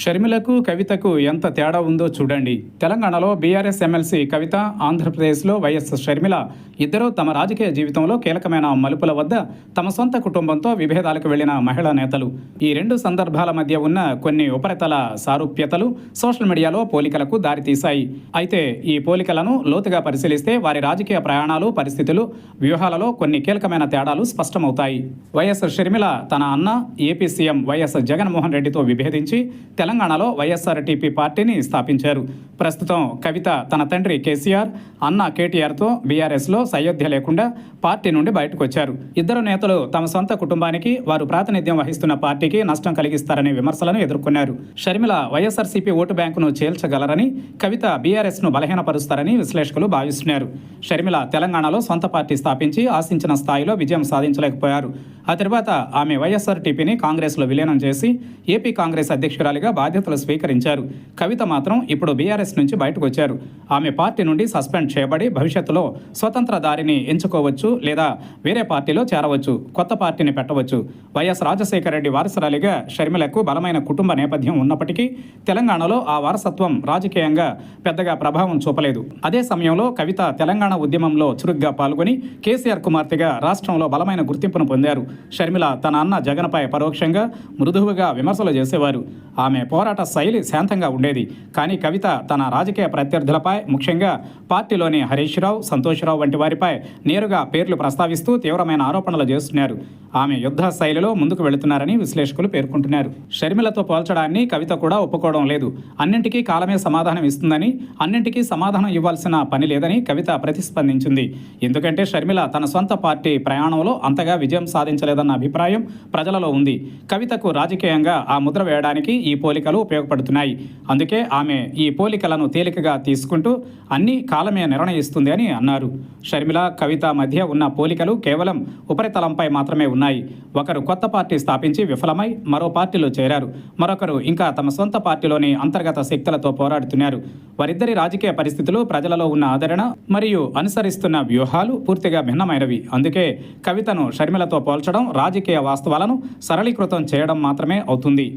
షర్మిలకు కవితకు ఎంత తేడా ఉందో చూడండి. తెలంగాణలో బీఆర్ఎస్ ఎమ్మెల్సీ కవిత ఆంధ్రప్రదేశ్లో వైఎస్ షర్మిల ఇద్దరూ తమ రాజకీయ జీవితంలో కీలకమైన మలుపుల వద్ద తమ సొంత కుటుంబంతో విభేదాలకు వెళ్ళిన మహిళా నేతలు. ఈ రెండు సందర్భాల మధ్య ఉన్న కొన్ని ఉపరితల సారూప్యతలు సోషల్ మీడియాలో పోలికలకు దారితీశాయి. అయితే ఈ పోలికలను లోతుగా పరిశీలిస్తే వారి రాజకీయ ప్రయాణాలు పరిస్థితులు వ్యూహాలలో కొన్ని కీలకమైన తేడాలు స్పష్టమవుతాయి. వైఎస్ షర్మిల తన అన్న ఏపీ సీఎం వైఎస్ జగన్మోహన్ రెడ్డితో విభేదించి తెలంగాణలో వైఎస్ఆర్టీపీ పార్టీని స్థాపించారు. ప్రస్తుతం కవిత తన తండ్రి కేసీఆర్ అన్న కేటీఆర్తో బీఆర్ఎస్లో సయోధ్య లేకుండా పార్టీ నుండి బయటకు వచ్చారు ఇద్దరు నేతలు తమ సొంత కుటుంబానికి వారు ప్రాతినిధ్యం వహిస్తున్న పార్టీకి నష్టం కలిగిస్తారనే విమర్శలను ఎదుర్కొన్నారు. షర్మిల వైఎస్ఆర్సీపీ ఓటు బ్యాంకును చేల్చగలరని కవిత బీఆర్ఎస్ను బలహీనపరుస్తారని విశ్లేషకులు భావిస్తున్నారు. షర్మిల తెలంగాణలో సొంత పార్టీ స్థాపించి ఆశించిన స్థాయిలో విజయం సాధించలేకపోయారు. ఆ తర్వాత ఆమె వైఎస్ఆర్టీపీని కాంగ్రెస్లో విలీనం చేసి ఏపీ కాంగ్రెస్ అధ్యక్షురాలిగా బాధ్యతలు స్వీకరించారు. కవిత మాత్రం ఇప్పుడు బీఆర్ఎస్ నుంచి బయటకు వచ్చారు ఆమె పార్టీ నుండి సస్పెండ్ చేయబడి భవిష్యత్తులో స్వతంత్ర దారిని ఎంచుకోవచ్చు లేదా వేరే పార్టీలో చేరవచ్చు కొత్త పార్టీని పెట్టవచ్చు. వైఎస్ రాజశేఖర రెడ్డి వారసురాలిగా షర్మిలకు బలమైన కుటుంబ నేపథ్యం ఉన్నప్పటికీ తెలంగాణలో ఆ వారసత్వం రాజకీయంగా పెద్దగా ప్రభావం చూపలేదు. అదే సమయంలో కవిత తెలంగాణ ఉద్యమంలో చురుగ్గా పాల్గొని కేసీఆర్ కుమార్తెగా రాష్ట్రంలో బలమైన గుర్తింపును పొందారు. షర్మిల తన అన్న జగన్పై పరోక్షంగా మృదువుగా విమర్శలు చేసేవారు. ఆమె పోరాట శైలి శాంతంగా ఉండేది. కానీ కవిత తన తన రాజకీయ ప్రత్యర్థులపై ముఖ్యంగా పార్టీలోని హరీష్ రావు సంతోష్రావు వంటి వారిపై నేరుగా పేర్లు ప్రస్తావిస్తూ తీవ్రమైన ఆరోపణలు చేస్తున్నారు. ఆమె యుద్ధ శైలిలో ముందుకు వెళుతున్నారని విశ్లేషకులు పేర్కొంటున్నారు. షర్మిలతో పోల్చడాన్ని కవిత కూడా ఒప్పుకోవడం లేదు. అన్నింటికీ కాలమే సమాధానం ఇస్తుందని అన్నింటికీ సమాధానం ఇవ్వాల్సిన పని లేదని కవిత ప్రతిస్పందించింది. ఎందుకంటే షర్మిల తన సొంత పార్టీ ప్రయాణంలో అంతగా విజయం సాధించలేదన్న అభిప్రాయం ప్రజలలో ఉంది. కవితకు రాజకీయంగా ఆ ముద్ర వేయడానికి ఈ పోలికలు ఉపయోగపడుతున్నాయి. అందుకే ఆమె ఈ పోలిక పోలికలను తేలికగా తీసుకుంటూ అన్ని కాలమే నిర్ణయిస్తుంది అని అన్నారు. షర్మిల కవిత మధ్య ఉన్న పోలికలు కేవలం ఉపరితలంపై మాత్రమే ఉన్నాయి. ఒకరు కొత్త పార్టీ స్థాపించి విఫలమై మరో పార్టీలో చేరారు. మరొకరు ఇంకా తమ సొంత పార్టీలోని అంతర్గత శక్తులతో పోరాడుతున్నారు. వారిద్దరి రాజకీయ పరిస్థితులు ప్రజలలో ఉన్న ఆదరణ మరియు అనుసరిస్తున్న వ్యూహాలు పూర్తిగా భిన్నమైనవి. అందుకే కవితను షర్మిలతో పోల్చడం రాజకీయ వాస్తవాలను సరళీకృతం చేయడం మాత్రమే అవుతుంది.